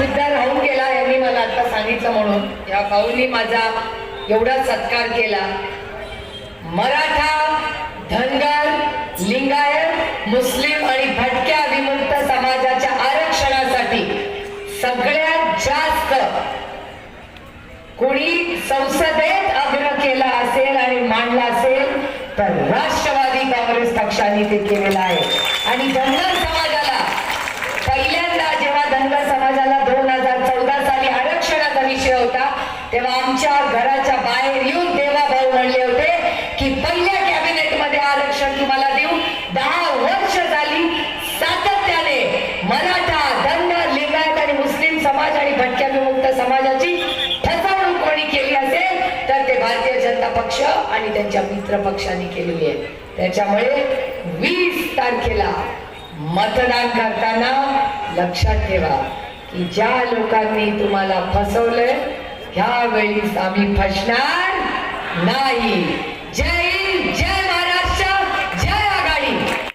राहून केला यांनी मला आता सांगितलं म्हणून. या भाऊनी माझा एवढा सत्कार केला. मराठा धनगर लिंगायत मुस्लिम आणि भटक्या विमुक्त समाजाच्या आरक्षणासाठी सगळ्यात जास्त कोणी संसदेत आग्रह केला असेल आणि मांडला असेल तर राष्ट्रवादी काँग्रेस पक्षाने ते केलेलं आहे. आणि धनगर धनगर समाजाला दोन हजार चौदा साली आरक्षणाचा विषय होता तेव्हा आमच्या घराच्या बाहेर येऊन देवा भाऊ म्हणले होते की पहिल्या कॅबिनेटमध्ये आरक्षण तुम्हाला देऊ. दहा वर्ष झाली सातत्याने मराठा धनगर लिंगायत आणि मुस्लिम समाज आणि भटक्या विमुक्त समाजाची फसवणूक कोणी केली असेल तर ते भारतीय जनता पक्ष आणि त्यांच्या मित्र पक्षाने केलेली आहे. त्याच्यामुळे वीस तारखेला मतदान करताना लक्षात ठेवा की ज्या लोकांनी तुम्हाला फसवलंय ह्यावेळी आम्ही फसणार नाही. जय